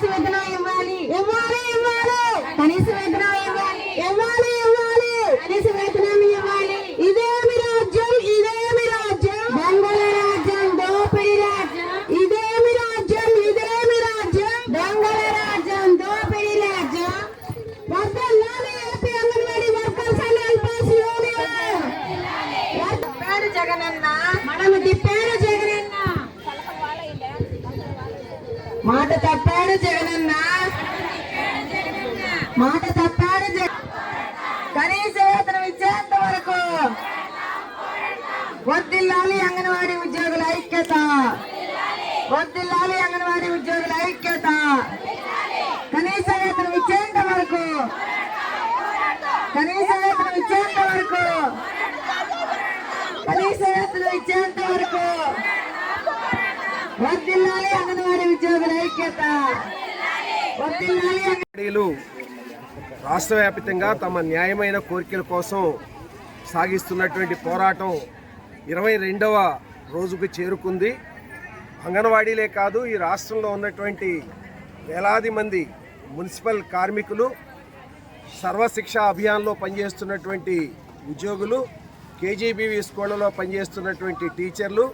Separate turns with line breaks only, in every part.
కనీస వేతనం ఇవ్వాలి మాట తప్పాడు జగనన్న మాట తప్పాడు జగ కనీస వేతనం ఇచ్చేంత వరకు వద్దిల్లాలి అంగన్వాడీ ఉద్యోగుల ఐక్యత వద్దిల్లాలి అంగన్వాడీ ఉద్యోగుల ఐక్యత కనీస వేతనం ఇచ్చేంత వరకు కనీస వేతనం ఇచ్చేంత వరకు కనీస వేతనం ఇచ్చేంత వరకు అంగన్వాడీ ఉద్యోగుల ఐక్యత.
రాష్ట్ర వ్యాప్తంగా తమ న్యాయమైన కోరికల కోసం సాగిస్తున్నటువంటి పోరాటం ఇరవై రెండవ రోజుకు చేరుకుంది. అంగన్వాడీలే కాదు ఈ రాష్ట్రంలో ఉన్నటువంటి వేలాది మంది మున్సిపల్ కార్మికులు సర్వశిక్ష అభియాన్లో పనిచేస్తున్నటువంటి ఉద్యోగులు కేజీబీవీ స్కూళ్ళలో పనిచేస్తున్నటువంటి టీచర్లు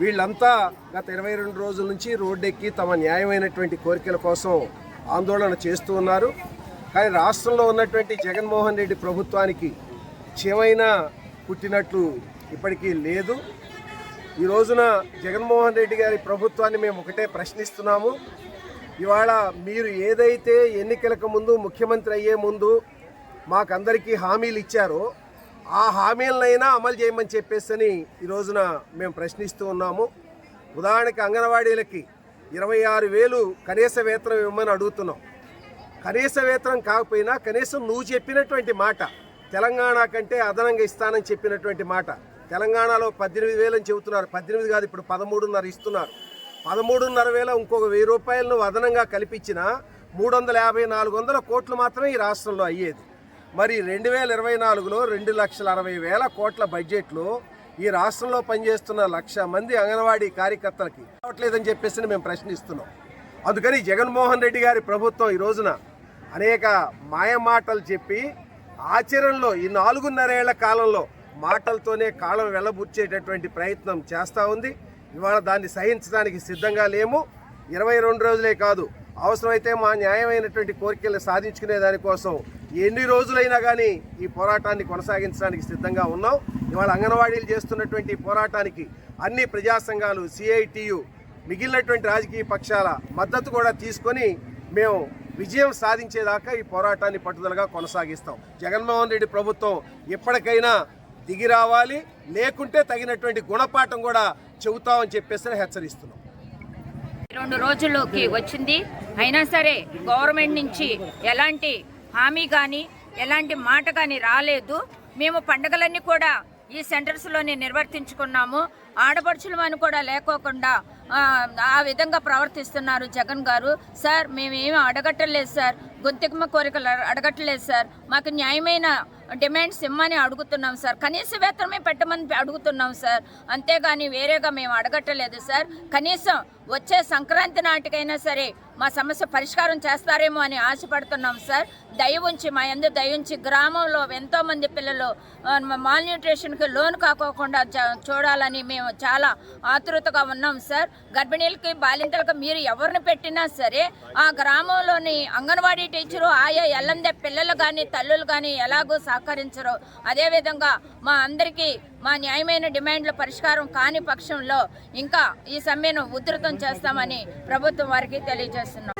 వీళ్ళంతా గత ఇరవై రెండు రోజుల నుంచి రోడ్డెక్కి తమ న్యాయమైనటువంటి కోరికల కోసం ఆందోళన చేస్తూ ఉన్నారు. కానీ రాష్ట్రంలో ఉన్నటువంటి జగన్మోహన్ రెడ్డి ప్రభుత్వానికి చెవైనా పుట్టినట్లు ఇప్పటికీ లేదు. ఈ రోజున జగన్మోహన్ రెడ్డి గారి ప్రభుత్వాన్ని మేము ఒకటే ప్రశ్నిస్తున్నాము. ఇవాళ మీరు ఏదైతే ఎన్నికలకు ముందు ముఖ్యమంత్రి అయ్యే ముందు మాకందరికీ హామీలు ఇచ్చారో ఆ హామీలనైనా అమలు చేయమని చెప్పేసి ఈ రోజున మేము ప్రశ్నిస్తూ ఉన్నాము. ఉదాహరణకి అంగన్వాడీలకి ఇరవై ఆరు వేలు కనీస వేతనం ఇవ్వమని అడుగుతున్నాం. కనీస వేతనం కాకపోయినా కనీసం నువ్వు చెప్పినటువంటి మాట తెలంగాణ కంటే అదనంగా ఇస్తానని చెప్పినటువంటి మాట తెలంగాణలో పద్దెనిమిది వేలని చెబుతున్నారు. పద్దెనిమిది కాదు ఇప్పుడు పదమూడున్నర ఇస్తున్నారు. పదమూడున్నర వేల ఇంకొక వెయ్యి రూపాయలను అదనంగా కల్పించిన మూడు వందల యాభై నాలుగు వందల కోట్లు మాత్రమే ఈ రాష్ట్రంలో అయ్యేది. మరి రెండు వేల ఇరవై నాలుగులో రెండు లక్షల అరవై వేల కోట్ల బడ్జెట్లో ఈ రాష్ట్రంలో పనిచేస్తున్న లక్ష మంది అంగన్వాడీ కార్యకర్తలకి రావట్లేదని చెప్పేసి మేము ప్రశ్నిస్తున్నాం. అందుకని జగన్మోహన్ రెడ్డి గారి ప్రభుత్వం ఈ రోజున అనేక మాయమాటలు చెప్పి ఆచరణలో ఈ నాలుగున్నరేళ్ళ కాలంలో మాటలతోనే కాలం వెళ్ళబుచ్చేటటువంటి ప్రయత్నం చేస్తూ ఉంది. ఇవాళ దాన్ని సహించడానికి సిద్ధంగా లేము. ఇరవై రెండు రోజులే కాదు అవసరమైతే మా న్యాయమైనటువంటి కోరికలు సాధించుకునే దానికోసం ఎన్ని రోజులైనా కానీ ఈ పోరాటాన్ని కొనసాగించడానికి సిద్ధంగా ఉన్నాం. ఇవాళ అంగన్వాడీలు చేస్తున్నటువంటి పోరాటానికి అన్ని ప్రజా సంఘాలు సిఐటియు మిగిలినటువంటి రాజకీయ పక్షాల మద్దతు కూడా తీసుకొని మేము విజయం సాధించేదాకా ఈ పోరాటాన్ని పట్టుదలగా కొనసాగిస్తాం. జగన్మోహన్ రెడ్డి ప్రభుత్వం ఎప్పటికైనా దిగి రావాలి లేకుంటే తగినటువంటి గుణపాఠం కూడా చెబుతామని చెప్పేసి హెచ్చరిస్తున్నాం.
రెండు రోజుల్లోకి వచ్చింది. అయినా సరే గవర్నమెంట్ నుంచి ఎలాంటి హామీ కానీ ఎలాంటి మాట కానీ రాలేదు. మేము పండగలన్నీ కూడా ఈ సెంటర్స్లోనే నిర్వర్తించుకున్నాము. ఆడపడుచులు అని కూడా లేకోకుండా ఆ, ఆ విధంగా ప్రవర్తిస్తున్నారు జగన్ గారు. సార్ మేమేమి అడగట్టలేదు సార్. గొంతెమ్మ కోరికలు అడగట్లేదు సార్. మాకు న్యాయమైన డిమాండ్స్ ఇమ్మని అడుగుతున్నాం సార్. కనీస వేతనమే పెట్టమని అడుగుతున్నాం సార్. అంతేగాని వేరేగా మేము అడగట్టలేదు సార్. కనీసం వచ్చే సంక్రాంతి నాటికైనా సరే మా సమస్య పరిష్కారం చేస్తారేమో అని ఆశపడుతున్నాం సార్. దయ ఉంచి మా అందరు దయ ఉంచి గ్రామంలో ఎంతోమంది పిల్లలు మాల్ న్యూట్రిషన్కి లోన్ కాకోకుండా చ- చూడాలని మేము చాలా ఆతృతగా ఉన్నాం సార్. గర్భిణీలకి బాలింతలకు మీరు ఎవరిని పెట్టినా సరే ఆ గ్రామంలోని అంగన్వాడీ టీచరు ఆయా ఎల్లందే పిల్లలు కానీ తల్లులు కానీ ఎలాగో సహకరించరు. అదేవిధంగా మా అందరికీ మా న్యాయమైన డిమాండ్ల పరిష్కారం కాని పక్షంలో ఇంకా ఈ సమ్మెను ఉధృతం చేస్తామని ప్రభుత్వం వారికి తెలియజేస్తున్నాం